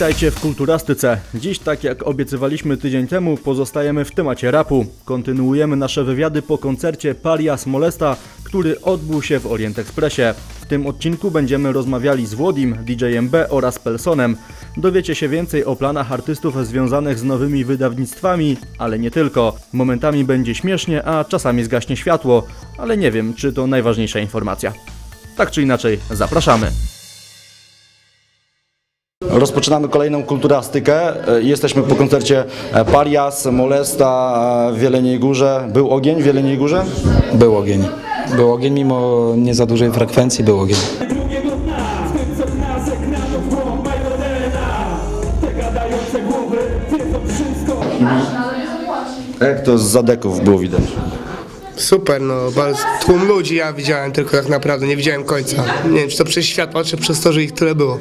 Witajcie w Kulturastyce. Dziś, tak jak obiecywaliśmy tydzień temu, pozostajemy w temacie rapu. Kontynuujemy nasze wywiady po koncercie Parias Molesta, który odbył się w Orient Expressie. W tym odcinku będziemy rozmawiali z Włodim, DJ-em B oraz Pelsonem. Dowiecie się więcej o planach artystów związanych z nowymi wydawnictwami, ale nie tylko. Momentami będzie śmiesznie, a czasami zgaśnie światło, ale nie wiem, czy to najważniejsza informacja. Tak czy inaczej, zapraszamy. Rozpoczynamy kolejną kulturastykę. E, Jesteśmy po koncercie e, Parias, Molesta e, w Wieleniej Górze. Był ogień w Wieleniej Górze? Był ogień. Był ogień, mimo nie za dużej frekwencji był ogień. wszystko Jak to z zadeków było widać? Super, no, bardzo tłum ludzi ja widziałem tylko tak naprawdę, nie widziałem końca. Nie wiem, czy to przez światła, czy przez to, że ich tyle było.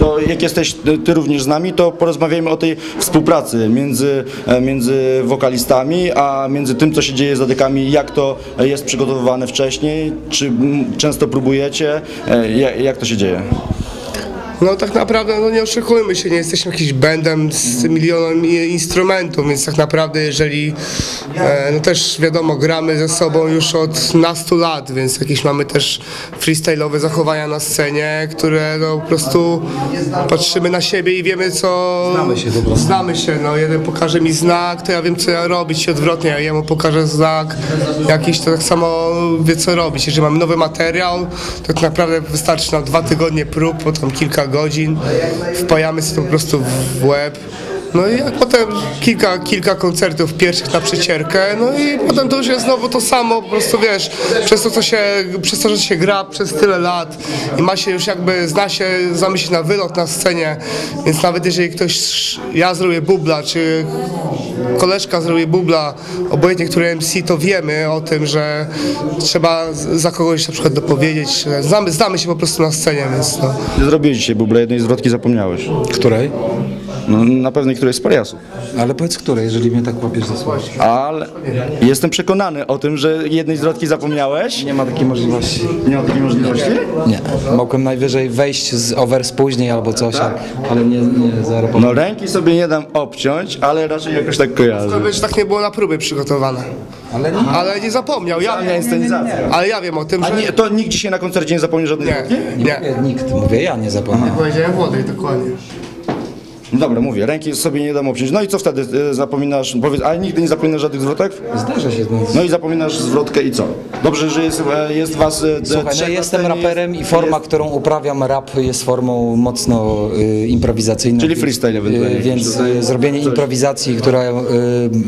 To jak jesteś ty- również z nami, to porozmawiajmy o tej współpracy między, e, między wokalistami, a między tym, co się dzieje z zadekami, jak to jest przygotowywane wcześniej, czy często próbujecie, e, ja- jak to się dzieje? No tak naprawdę, no nie oszukujmy się, nie jesteśmy jakimś bandem z milionem instrumentów, więc tak naprawdę jeżeli, e, no też wiadomo, gramy ze sobą już od nastu lat, więc jakieś mamy też freestyle'owe zachowania na scenie, które no po prostu patrzymy na siebie i wiemy co... Znamy się po prostu. Znamy się, no jeden pokaże mi znak, to ja wiem co ja robić i odwrotnie, ja jemu pokażę znak jakiś, to tak samo wie co robić. Jeżeli mamy nowy materiał, to tak naprawdę wystarczy nam dwa tygodnie prób, potem kilka godzin, wpajamy sobie po prostu w łeb. No i jak potem kilka, kilka koncertów pierwszych na przecierkę, no i potem to już jest znowu to samo, po prostu wiesz, przez to, co się, przez to, że się gra przez tyle lat i ma się już jakby, zna się, znamy się na wylot na scenie, więc nawet jeżeli ktoś, ja zrobię bubla, czy koleżka zrobi bubla, obojętnie który MC, to wiemy o tym, że trzeba za kogoś na przykład dopowiedzieć, że znamy, znamy się po prostu na scenie, więc no. Zrobiłeś dzisiaj buble, jednej zwrotki zapomniałeś. Której? No, na pewno którejś z Pariasów. Ale powiedz której, jeżeli mnie tak łapiesz za słowo. Ale jestem przekonany o tym, że jednej zwrotki zapomniałeś. Nie ma takiej możliwości. Nie ma takiej możliwości? Nie. Mogłem najwyżej wejść z overs później albo coś, ale nie, nie. No ręki sobie nie dam obciąć, ale raczej jakoś tak kojarzę. To być tak nie było na próby przygotowane. Ale nie. Ale nie zapomniał, ja Tania inscenizacja. Ale ja wiem o tym, A że... nie, to nikt dzisiaj na koncercie nie zapomni żadnej Nie, zwrotki? nie. Nie, nikt, mówię, ja nie zapomniałem. Powiedziałem wody, dokładnie. No dobra, mówię, ręki sobie nie dam obciąć. No i co wtedy y, zapominasz? Powiedz, ale nigdy nie zapominasz żadnych zwrotek? Zdarza się. No. No i zapominasz zwrotkę i co? Dobrze, że jest, e, jest was e, Słuchaj, no trzech jestem scenie, raperem jest- i forma, jest- którą uprawiam, rap jest formą mocno y, improwizacyjną. Czyli freestyle ewentualnie. y, Więc y, zrobienie improwizacji, która y,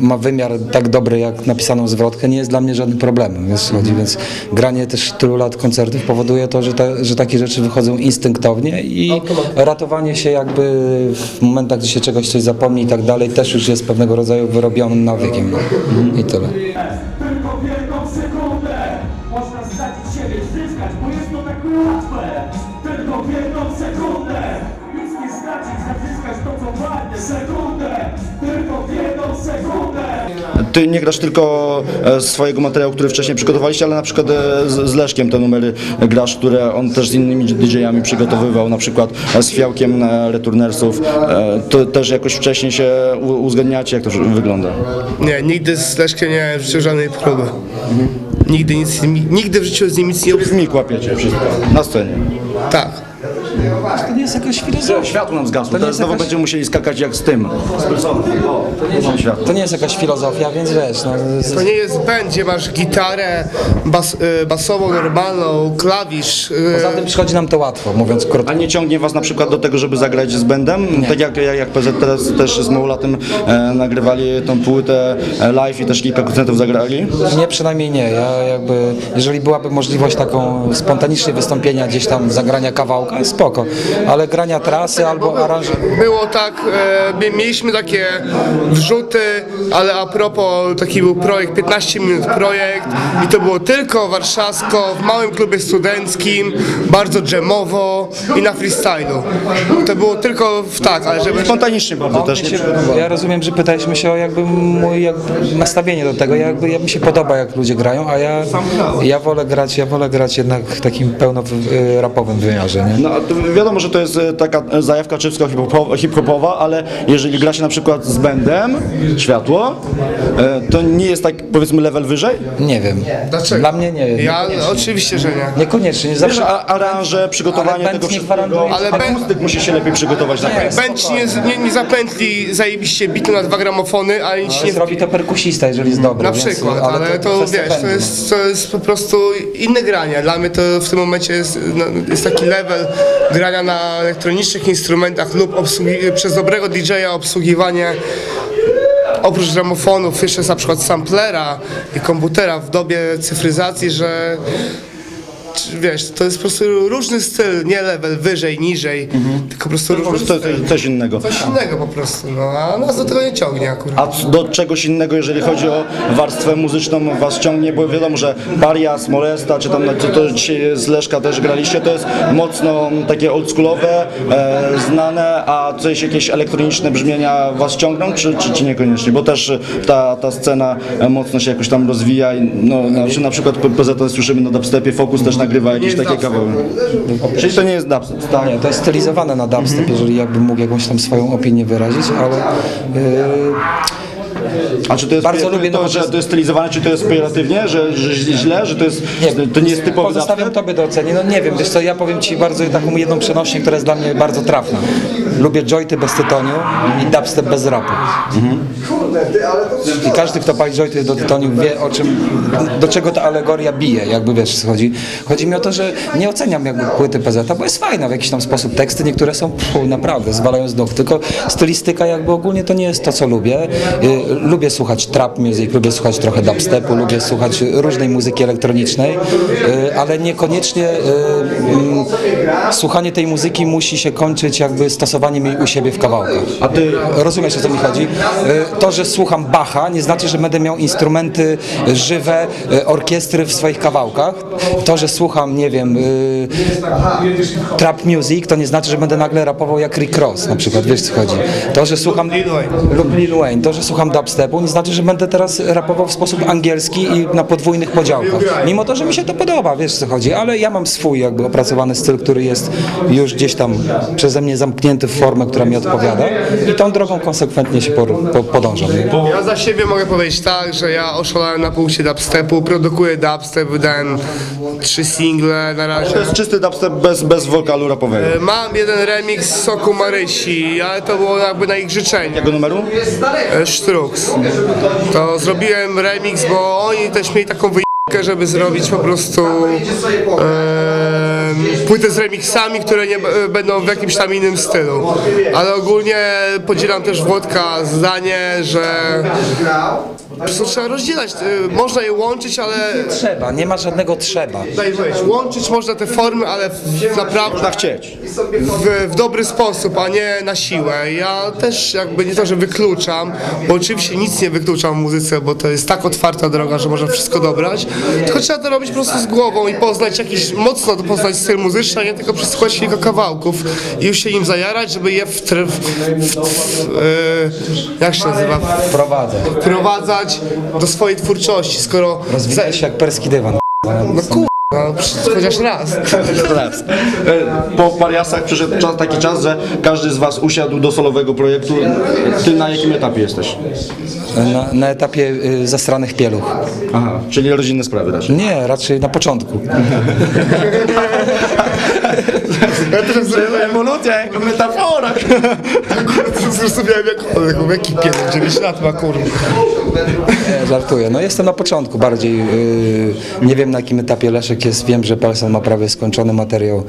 ma wymiar tak dobry jak napisaną zwrotkę, nie jest dla mnie żadnym problemem. Wiesz, chodzi, więc granie też tylu lat koncertów powoduje to, że, te, że takie rzeczy wychodzą instynktownie i ratowanie się jakby w momentach, gdy się czegoś coś zapomni i tak dalej, też już jest pewnego rodzaju wyrobionym nawykiem. I tyle. Ty nie grasz tylko e, swojego materiału, który wcześniej przygotowaliście, ale na przykład e, z, z Leszkiem te numery grasz, które on też z innymi DJ-ami przygotowywał, na przykład e, z Fiałkiem Returnersów. To też jakoś wcześniej się uzgadniacie, jak to wygląda? Nie, nigdy z Leszkiem nie miałem żadnej próby. Nigdy, nic, z nigdy w życiu z nim nic nie... W mig łapiecie wszystko, na scenie. Tak. To nie jest jakaś filozofia. Światło nam zgasło, nie teraz jest znowu jakaś- będziemy musieli skakać jak z tym. Z personą. O, to nie jest światło. To nie jest jakaś filozofia, więc wiesz, no, z- To nie jest band, gdzie masz gitarę bas, y, basową, normalną, klawisz. y, poza tym przychodzi nam to łatwo, mówiąc krótko. A nie ciągnie was na przykład do tego, żeby zagrać z bandem? Tak jak, jak, jak PZ teraz też z Małolatem e, nagrywali tą płytę e, live i też kilka koncertów zagrali? Nie, przynajmniej nie. Ja jakby, jeżeli byłaby możliwość taką spontanicznej wystąpienia gdzieś tam, zagrania kawałka, spoko. Ale grania trasy albo aranży... Było tak, e, my mieliśmy takie wrzuty, ale a propos, taki był projekt, 15 minut projekt i to było tylko warszawsko, w małym klubie studenckim, bardzo dżemowo i na freestylu. To było tylko w tak, ale żeby... Spontanicznie bardzo też, nie. Ja rozumiem, że pytaliśmy się o jakby mój jakby nastawienie do tego. Ja jakby ja mi się podoba jak ludzie grają, a ja, ja wolę grać, ja wolę grać jednak w takim pełno y, rapowym wymiarze, nie? No a to wiadomo, że to jest e, taka e, zajawka hip-hopo- hip-hopowa, ale jeżeli gra się na przykład z bandem, światło, e, to nie jest tak powiedzmy level wyżej? Nie wiem. Dlaczego? Dla mnie nie. Ja oczywiście, że nie. Niekoniecznie, nie Wiesz, zawsze. a, aranże, przygotowanie Ale tego nie wszystkiego, Ale ale akustyk musi się lepiej przygotować na pewno. Ci nie, nie, nie zapętli zajebiście bitu na dwa gramofony, ale nic ci nie Zrobi to perkusista, jeżeli jest dobry. Na więc- przykład, ale, to, kwestia wiesz, to jest, to jest po prostu inne granie. Dla mnie to w tym momencie jest, no, jest taki level grania na elektronicznych instrumentach lub przez dobrego DJ-a obsługiwanie oprócz gramofonów jeszcze na przykład samplera i komputera w dobie cyfryzacji, że wiesz, to jest po prostu różny styl, nie level wyżej, niżej, tylko po prostu Po różny to, to coś innego. Coś innego po prostu, no, a nas do tego nie ciągnie akurat. A do czegoś innego, jeżeli chodzi o warstwę muzyczną, was ciągnie, bo wiadomo, że Parias, Molesta, czy tam to, to dzisiaj z Leszka też graliście, to jest mocno takie oldschoolowe, e, znane, a coś jakieś elektroniczne brzmienia was ciągną, czy, czy, czy niekoniecznie? Bo też ta, ta scena e, mocno się jakoś tam rozwija, i, no, na, na przykład PZ słyszymy na dubstepie, Focus też nagrywa jakieś jest takie kawały. Czyli to nie jest dubstep, tak? Nie, to jest stylizowane na dubstep, jeżeli jakbym mógł jakąś tam swoją opinię wyrazić, ale yy, A czy to jest, Bardzo lubię to, że to jest stylizowane, czy to jest pejoratywnie, że, że źle, że to jest, to nie jest typowy Pozostawiam dubstep? Tobie do oceny. No nie wiem, wiesz co, ja powiem Ci bardzo taką jedną przenośnię, która jest dla mnie bardzo trafna. Lubię jointy bez tytoniu i dubstep bez rapu. I każdy, kto pali jointy do tytoniu wie o czym, do czego ta alegoria bije, jakby wiesz chodzi. Chodzi mi o to, że nie oceniam jakby płyty PZ, bo jest fajna w jakiś tam sposób. Teksty niektóre są naprawdę, zwalają z nóg, tylko stylistyka jakby ogólnie to nie jest to, co lubię. Y, lubię słuchać trap music, lubię słuchać trochę dubstepu, lubię słuchać różnej muzyki elektronicznej, y, ale niekoniecznie y, mm, słuchanie tej muzyki musi się kończyć jakby stosowaniem jej u siebie w kawałkach. A ty Rozumiesz o co mi chodzi? Y, To, że słucham Bacha nie znaczy, że będę miał instrumenty żywe, y, orkiestry w swoich kawałkach. To, że słucham, nie wiem, y, trap music, to nie znaczy, że będę nagle rapował jak Rick Ross na przykład, wiesz co chodzi. To, że słucham Lil Wayne. lub Lil Wayne, to, że słucham dubstepu nie znaczy, że będę teraz rapował w sposób angielski i na podwójnych podziałkach. Mimo to, że mi się to podoba, wiesz co chodzi, ale ja mam swój jakby opracowany styl, który jest już gdzieś tam przeze mnie zamknięty w formę, która mi odpowiada i tą drogą konsekwentnie się por, po, podążam. Ja za siebie mogę powiedzieć tak, że ja oszalałem na punkcie dubstepu, produkuję dubstep, wydałem trzy single na razie. to jest czysty dubstep bez, bez wokalu rapowego. E, Mam jeden remix z Soku Marysi, ale to było jakby na ich życzenie. Jakiego numeru? E, Sztruks. To zrobiłem remix, bo oni też mieli taką wyjkę, żeby zrobić po prostu e, płytę z remixami, które nie będą w jakimś tam innym stylu. Ale ogólnie podzielam też Włodka zdanie, że po prostu trzeba rozdzielać. e, Można je łączyć, ale Trzeba, nie ma żadnego trzeba. daj łączyć można te formy, ale w, naprawdę Można chcieć. w, w dobry sposób, a nie na siłę. Ja też jakby nie to, że wykluczam, bo oczywiście nic nie wykluczam w muzyce, bo to jest tak otwarta droga, że można wszystko dobrać, tylko trzeba to robić po prostu z głową i poznać jakiś, mocno poznać styl muzyczny, a nie tylko przesłuchać kilka kawałków i już się nim zajarać, żeby je w, w, w, w e, jak się nazywa, Prowadzę. wprowadzać do swojej twórczości, skoro Rozwijaj się jak perski dywan. no kur... No, chociaż raz. Teraz. E, Po pariasach przyszedł czas, taki czas, że każdy z was usiadł do solowego projektu. Ty na jakim etapie jesteś? Na, na etapie y, zastranych pieluch. Aha, czyli rodzinne sprawy raczej. Nie, raczej na początku. Ja też zrozumiałem, Ewolucja jako metafora. zrozumiałem jak on, jak jaki pieniądz, 9 lat ma kurwa. Nie, żartuję. No jestem na początku bardziej. Yy, nie wiem na jakim etapie Leszek jest. Wiem, że Pelson ma prawie skończony materiał.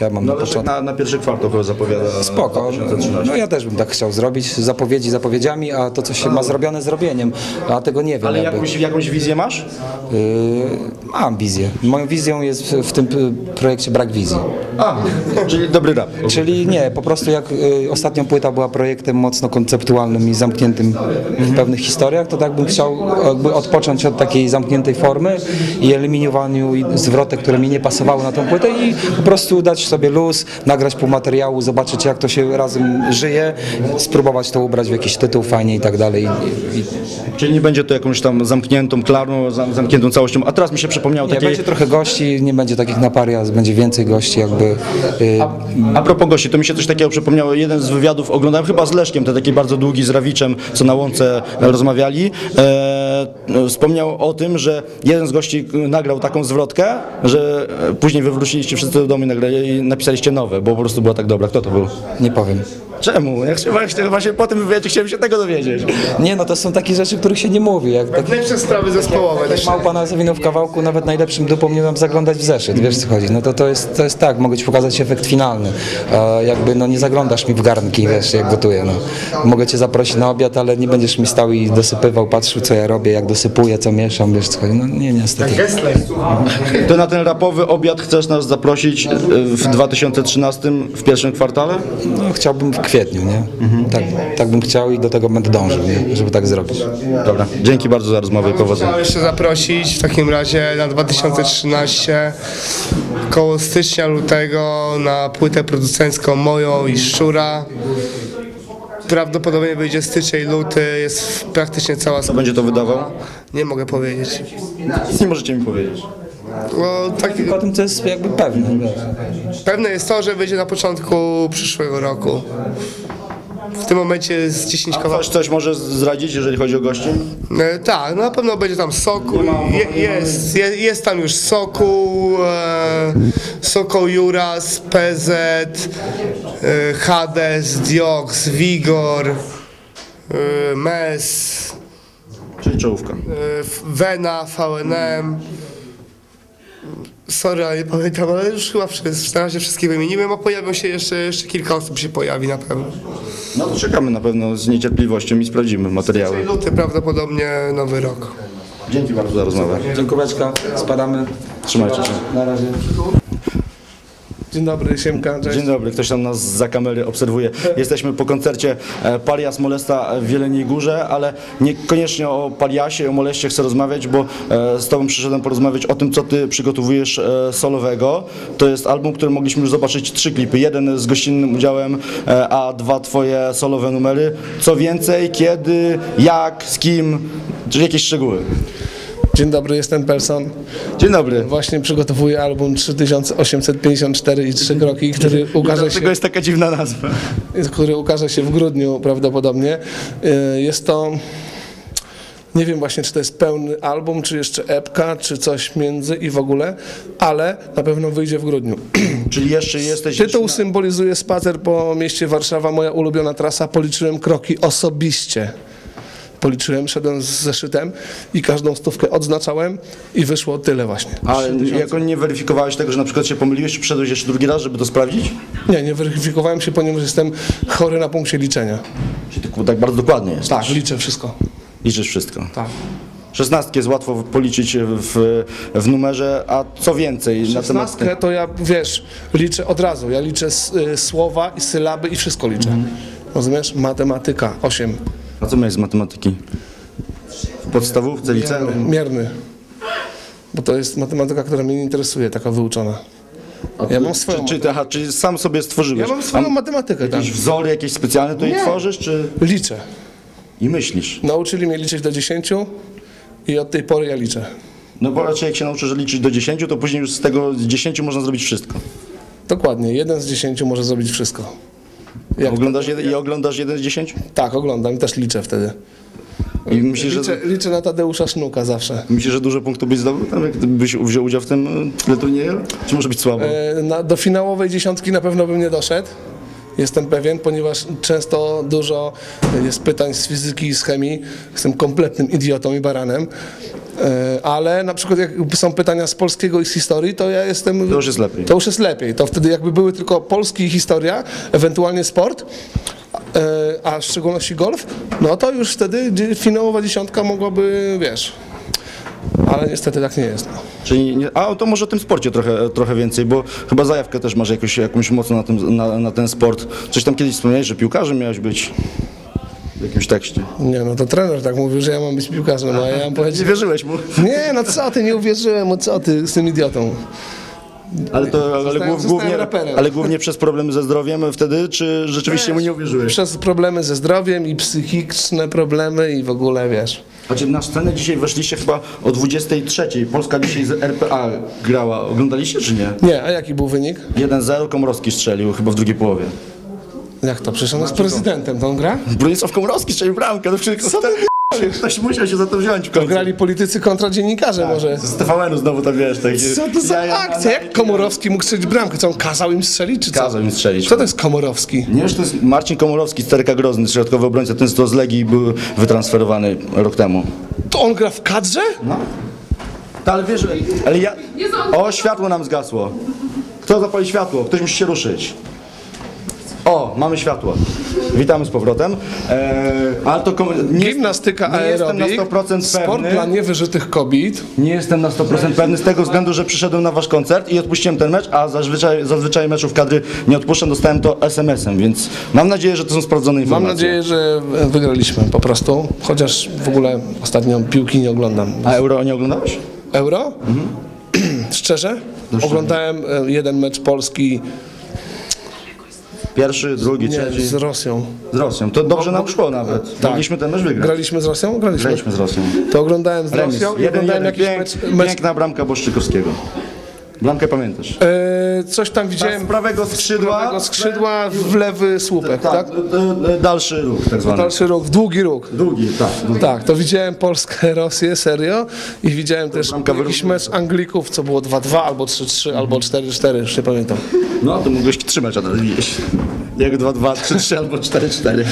Ja mam na No, początku. na, na pierwszy kwartał chyba zapowiada Spoko. 2013. No ja też bym tak chciał zrobić. Zapowiedzi zapowiedziami, a to co się ma zrobione zrobieniem. A tego nie wiem. Ale jakby. jakąś, jakąś wizję masz? Yy, mam wizję. Moją wizją jest w, tym y, projekcie brak wizji. A, czyli dobry rap. Czyli nie, po prostu jak y, ostatnia płyta była projektem mocno konceptualnym i zamkniętym w pewnych historiach, to tak bym chciał jakby odpocząć od takiej zamkniętej formy i eliminowaniu zwrotek, które mi nie pasowały na tę płytę i po prostu dać sobie luz, nagrać pół materiału, zobaczyć jak to się razem żyje, spróbować to ubrać w jakiś tytuł fajnie i tak dalej. I, i, Czyli nie będzie to jakąś tam zamkniętą klarą, zam- zamkniętą całością. A teraz mi się przypomniało nie, takie... będzie trochę gości, nie będzie takich na parias, będzie więcej gości jakby. y, A propos gości, to mi się coś takiego przypomniało. Jeden z wywiadów oglądałem chyba z Leszkiem, to taki bardzo długi z Rawiczem, co na łące rozmawiali. E, wspomniał o tym, że jeden z gości nagrał taką zwrotkę, że e, później wy wróciliście wszyscy do domu i, nagrali, napisaliście nowe, bo po prostu była tak dobra. Kto to był? nie powiem. Czemu? Ja chciałem, właśnie, właśnie po tym wywiadzie chciałem się tego dowiedzieć. Nie no, to są takie rzeczy, których się nie mówi. Jak tak, Lepsze sprawy zespołowe też. Małpa na zawinął w kawałku, nawet najlepszym dupą nie mam zaglądać w zeszyt, wiesz co chodzi. No to, to, jest, to jest tak, mogę ci pokazać efekt finalny. E, jakby no nie zaglądasz mi w garnki, wiesz, jak gotuję. No. Mogę cię zaprosić na obiad, ale nie będziesz mi stał i dosypywał, patrzył co ja robię, jak dosypuję, co mieszam, wiesz co chodzi. No nie, niestety. To na ten rapowy obiad chcesz nas zaprosić e, w 2013 w pierwszym kwartale? No chciałbym w kwietniu, nie? Tak, tak bym chciał i do tego będę dążył, nie? żeby tak zrobić. Dobra, dzięki bardzo za rozmowę i powodzenia. Chciałem jeszcze zaprosić w takim razie na 2013 koło stycznia, lutego na płytę producencką moją i Szczura. Prawdopodobnie wyjdzie styczeń, luty, jest praktycznie cała... Kto będzie to wydawał? Nie mogę powiedzieć. Nic nie możecie mi powiedzieć. Bo tak, O tym, co jest jakby pewne. Pewne jest to, że wyjdzie na początku przyszłego roku. W tym momencie jest 10 kawałków. Coś, coś może zdradzić, jeżeli chodzi o gości? E, tak, na pewno będzie tam Sokół, je, jest, je, jest tam już Sokół, e, Sokół Juras, PZ, e, Hades, Diox, Vigor, e, MES, Czyli czołówka. e, Vena, VNM. Sorry, ale nie pamiętam, ale już chyba wszyscy, na razie wszystkich wymieniłem, a pojawią się jeszcze, jeszcze kilka osób się pojawi na pewno. No to czekamy na pewno z niecierpliwością i sprawdzimy materiały. Luty prawdopodobnie nowy rok. Dzięki bardzo za rozmowę. Dziękóweczka, spadamy. Trzymajcie się. Na razie. Dzień dobry, Siemka, cześć. Dzień dobry, ktoś tam nas za kamery obserwuje. Jesteśmy po koncercie e, Palias Molesta w Jeleniej Górze, ale niekoniecznie o Paliasie i o Moleście chcę rozmawiać, bo e, z Tobą przyszedłem porozmawiać o tym, co Ty przygotowujesz e, solowego. To jest album, który mogliśmy już zobaczyć trzy klipy. Jeden z gościnnym udziałem, a dwa Twoje solowe numery. Co więcej, kiedy, jak, z kim, czyli jakieś szczegóły. Dzień dobry, jestem Pelson. Dzień dobry. Właśnie przygotowuję album 3854 i 3 kroki, który ukaże się, Dlaczego jest taka dziwna nazwa? który ukaże się w grudniu prawdopodobnie. Y, Jest to nie wiem właśnie, czy to jest pełny album, czy jeszcze epka, czy coś między i w ogóle, ale na pewno wyjdzie w grudniu. Czyli jeszcze jesteś... Tytuł symbolizuje spacer po mieście Warszawa, moja ulubiona trasa. Policzyłem kroki osobiście. Policzyłem, szedłem z zeszytem i każdą stówkę odznaczałem i wyszło tyle właśnie. Ale jako nie weryfikowałeś tego, że na przykład się pomyliłeś, czy przyszedłeś jeszcze drugi raz, żeby to sprawdzić? Nie, nie weryfikowałem się, ponieważ jestem chory na punkcie liczenia. Czyli tak, tak bardzo dokładnie jest. Tak, liczę wszystko. Liczysz wszystko. Tak. Szesnastki jest łatwo policzyć w, w numerze, a co więcej na temat... Szesnastkę to ja, wiesz, liczę od razu. Ja liczę y, słowa i sylaby i wszystko liczę. Rozumiesz? Matematyka, 8. A co miałeś z matematyki? W podstawówce, liceum? Mierny. Bo to jest matematyka, która mnie nie interesuje, taka wyuczona. Ja mam swoją, Czy, czy, aha, czyli sam sobie stworzyłeś? ja mam swoją A matematykę, tak. Jakieś wzory jakieś specjalne tutaj Nie. tworzysz, czy... Liczę. I myślisz? Nauczyli mnie liczyć do 10 i od tej pory ja liczę. No bo raczej jak się nauczysz liczyć do 10, to później już z tego 10 można zrobić wszystko. Dokładnie, jeden z 10 może zrobić wszystko. Jak Oglądasz jeden, I oglądasz jeden z 10? Tak, oglądam i też liczę wtedy. I myślisz, że, Liczę, liczę na Tadeusza Sznuka zawsze. myślisz, że dużo punktów byś zdobył tam, jak byś wziął udział w tym e, turnieju? Czy może być słabo? E, Na, do finałowej dziesiątki na pewno bym nie doszedł. Jestem pewien, ponieważ często dużo jest pytań z fizyki i z chemii. Jestem kompletnym idiotą i baranem. E, Ale na przykład jak są pytania z polskiego i z historii, to ja jestem... To już jest lepiej. To już jest lepiej. To wtedy jakby były tylko polski i historia, ewentualnie sport, e, a w szczególności golf, no to już wtedy finałowa dziesiątka mogłaby, wiesz... Ale niestety tak nie jest. No. Czyli a to może o tym sporcie trochę, trochę więcej, bo chyba zajawkę też masz jakoś, jakąś mocno na, tym, na, na ten sport. Coś tam kiedyś wspomniałeś, że piłkarzem miałeś być w jakimś tekście. Nie, no to trener tak mówił, że ja mam być piłkarzem, a ja mam powiedzieć... Nie wierzyłeś mu. Nie, no co ty, nie uwierzyłem, no co ty z tym idiotą. Ale to ale Zostałem- głów- zostałem głównie, ale głównie przez problemy ze zdrowiem wtedy, czy rzeczywiście mu nie uwierzyłeś? Przez problemy ze zdrowiem i psychiczne problemy i w ogóle, wiesz. Znaczy na scenę dzisiaj weszliście chyba o 23. Polska dzisiaj z RPA grała. Oglądaliście czy nie? Nie, a jaki był wynik? 1-0 Komorowski strzelił chyba w drugiej połowie. Jak to? Przecież on jest prezydentem, to on gra? Bronisław Komorowski strzelił bramkę. No przecież ktoś, ktoś musiał się za to wziąć w końcu. Grali politycy kontra dziennikarze może. Z TVN-u znowu tam wiesz. Tak, Co to za ja- ja- akcja? Jak Komorowski mógł strzelić bramkę? Co on kazał im strzelić, czy co? Kazał im strzelić. Co to jest Komorowski? Nie wiesz, to jest Marcin Komorowski z Terka Grozny, środkowy obrońca, ten co z Legii był wytransferowany rok temu. To on gra w kadrze? No. Ale wiesz, ale ja... O, światło nam zgasło. Kto zapali światło? Ktoś musi się ruszyć. O, mamy światło. Witamy z powrotem. Eee, ale to nie, Gimnastyka nie jestem na aerobik, 100% sport pewny. dla niewyżytych kobiet. Nie jestem na 100% pewny z tego względu, że przyszedłem na wasz koncert i odpuściłem ten mecz, a zazwyczaj, zazwyczaj meczów kadry nie odpuszczam, dostałem to SMS-em, więc mam nadzieję, że to są sprawdzone Mam informacje. nadzieję, że wygraliśmy po prostu, chociaż w ogóle ostatnio piłki nie oglądam. A Euro nie oglądałeś? Euro? Szczerze? Oglądałem e, jeden mecz Polski Pierwszy, drugi, nie, trzeci. z Rosją. Z Rosją. To dobrze nam szło nawet. Tak. Mogliśmy ten mecz wygrać. Graliśmy z Rosją? Graliśmy. Graliśmy z Rosją. To oglądałem z Remis. Rosją i Jeden, oglądałem jeden. jakiś Pięk, mecz, mecz Piękna bramka Boszczykowskiego. Bramkę pamiętasz? e, coś tam Z widziałem prawego skrzydła. prawego skrzydła w lewy słupek, tak? Tak, d- d- dalszy ruch tak zwany. Dalszy ruch, w długi ruch. Długi, tak. Długi. Tak, to widziałem Polskę, Rosję, serio i widziałem też bramka jakiś mecz Anglików, co było 2-2 albo 3-3 albo 4-4, już nie pamiętam. No, to mógłbyś trzy mecze teraz widzieć. Jak 2-2, 3-3 albo 4-4.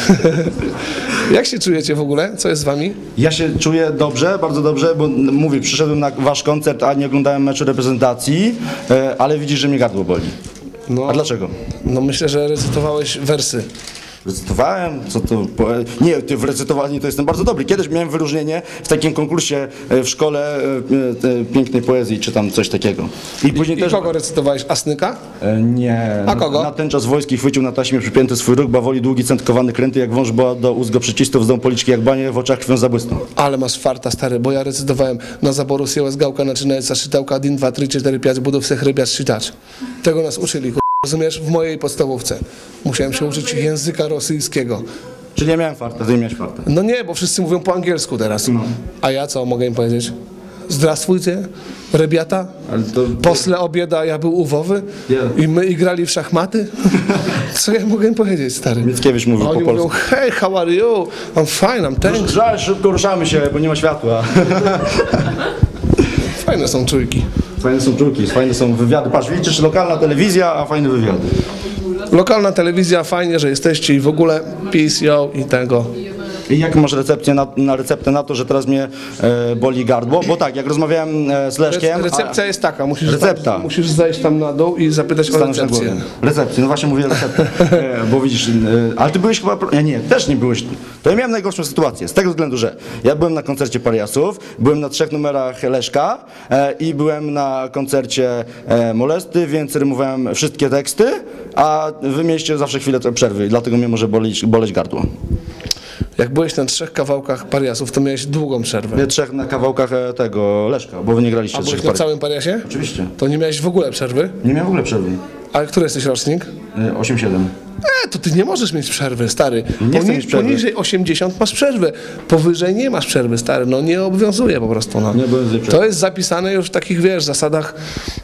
Jak się czujecie w ogóle? Co jest z wami? Ja się czuję dobrze, bardzo dobrze, bo mówię, przyszedłem na wasz koncert, a nie oglądałem meczu reprezentacji, e, ale widzisz, że mnie gardło boli. No, A dlaczego? No myślę, że recytowałeś wersy. Recytowałem, co to... Nie, ty w recytowaniu to jestem bardzo dobry. Kiedyś miałem wyróżnienie w takim konkursie e, w szkole e, e, pięknej poezji, czy tam coś takiego. I później I też... kogo recytowałeś? Asnyka? Nie. A kogo? Na ten czas wojski chwycił na taśmie przypięty swój róg, bawoli długi, centkowany kręty, jak wąż była do ust go przycisnął, z dom policzki jak banie, w oczach krwią zabłysnął. Ale masz farta, stary, bo ja recytowałem na zaboru sieła z gałka, zaczynająca szytałka, din, 2, 3, 4, 5, budów se chrybiać, czytać. Tego nas uczyli, rozumiesz, w mojej podstawówce. Musiałem się uczyć języka rosyjskiego. Czyli ja miałem farta, ty nie miałeś farta. No nie, bo wszyscy mówią po angielsku teraz. A ja co mogę im powiedzieć? Zdrastwujcie, rebiata. To... Posle obieda, ja był uwowy Yeah. i my i grali w szachmaty. Co ja mogę im powiedzieć, stary? Mickiewicz mówił A po Oni mówią, polsku. hey, how are you? I'm fine, I'm thanks. Żal, szybko ruszamy się, bo nie ma światła. Fajne są czujki. Fajne są czułki, fajne są wywiady. Patrz, widzisz, lokalna telewizja, a fajne wywiady. Lokalna telewizja, fajnie, że jesteście i w ogóle yo i tego. I jak masz recepcję na, na receptę na to, że teraz mnie e, boli gardło? Bo tak, jak rozmawiałem e, z Leszkiem... Re- Recepcja a- jest taka, musisz, Recepta. musisz zejść tam na dół i zapytać o Stanąć na recepcję. Recepcję, no właśnie mówię receptę. E, bo widzisz, e, ale ty byłeś chyba. Nie, nie, też nie byłeś. To ja miałem najgorszą sytuację. Z tego względu, że ja byłem na koncercie Pariasów, byłem na trzech numerach Leszka i byłem na koncercie Molesty, więc rymowałem wszystkie teksty, a wy mieliście zawsze chwilę przerwy, i dlatego mnie może boleć, boleć gardło. Jak byłeś na trzech kawałkach pariasów, to miałeś długą przerwę. Nie trzech na kawałkach e, tego Leszka, bo wy nie graliście A byłeś na całym pariasie? Oczywiście. To nie miałeś w ogóle przerwy? Nie miałem w ogóle przerwy. Ale który jesteś rocznik? E, 8-7. E, to ty nie możesz mieć przerwy, stary. Nie chcę mieć przerwy. Poniżej 80 masz przerwę. Powyżej nie masz przerwy, stary. No nie obowiązuje po prostu. No. Nie obowiązuje przerwy. To jest zapisane już w takich, wiesz, zasadach, e,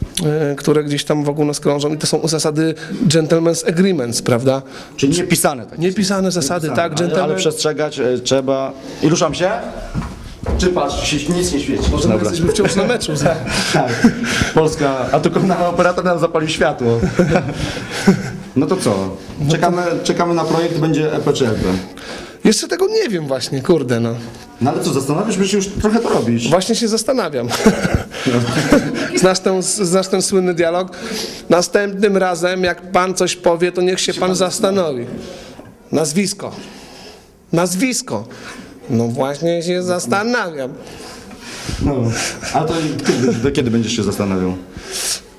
które gdzieś tam wokół nas krążą i to są zasady gentleman's agreements, prawda? Czyli niepisane tak. Niepisane zasady, tak, ale, gentleman... ale przestrzegać e, trzeba. I ruszam się? Czy patrz, się, nic nie świeci. Może my jesteśmy wciąż na meczu. Tak. Polska. A tu komunalny operator nam zapalił światło. No to co? Czekamy, czekamy na projekt, będzie EP czy EP. Jeszcze tego nie wiem właśnie, kurde no. No ale co, zastanawiasz się, że już trochę to robisz. Właśnie się zastanawiam. znasz, ten, znasz ten słynny dialog? Następnym razem, jak pan coś powie, to niech się pan zastanowi. Nazwisko. Nazwisko. No właśnie się zastanawiam. No. A to kiedy, do kiedy będziesz się zastanawiał?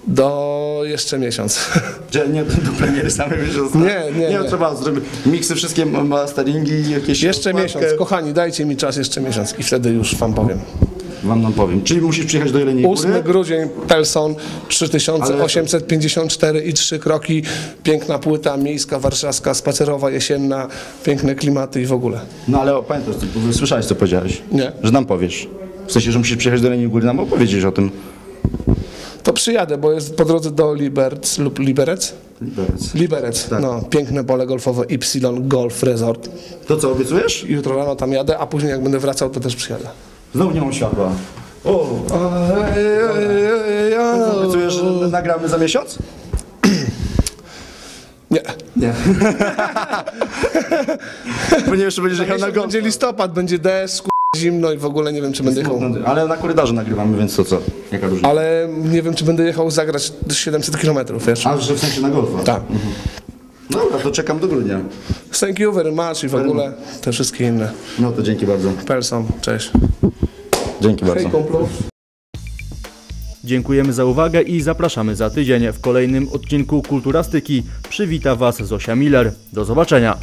Do jeszcze miesiąc. Że nie do premiery samej się zastanawiał? Nie, nie, Nie, nie. trzeba zrobić miksy, wszystkie masteringi, jakieś... Jeszcze okładkę. miesiąc. Kochani, dajcie mi czas jeszcze miesiąc i wtedy już wam powiem. Wam nam powiem. Czyli musisz przyjechać do Jeleniej 8 Góry. grudzień, Pelson, 3854 i 3 kroki, piękna płyta miejska, warszawska, spacerowa, jesienna, piękne klimaty i w ogóle. No ale pamiętasz, słyszałeś co powiedziałeś? Nie. Że nam powiesz. W sensie, że musisz przyjechać do Jeleniej Góry, nam opowiedzieć o tym. To przyjadę, bo jest po drodze do Liberec lub Liberec? Liberec. Liberec, Tak. no, piękne pole golfowe Y Golf Resort. To co, obiecujesz? Jutro rano tam jadę, a później jak będę wracał, to też przyjadę. Znowu nie mam światła. O, obiecujesz, że nagramy za miesiąc? Nie. Nie. Bo nie będziesz jechał na. Będzie listopad, będzie deszcz, k***a, zimno i w ogóle nie wiem, czy będę jechał. Ale na korytarzu nagrywamy, więc to co? Jaka różnica? Ale nie wiem, czy będę jechał zagrać 700 km, wiesz? A, że w sensie na golfa? Tak. Dobra, to czekam do grudnia. Thank you very much i w ogóle te wszystkie inne. No to dzięki bardzo. Pelson, cześć. Dzięki bardzo. Hej, kumplu. Dziękujemy za uwagę i zapraszamy za tydzień. W kolejnym odcinku Kulturastyki przywita Was Zosia Miller. Do zobaczenia.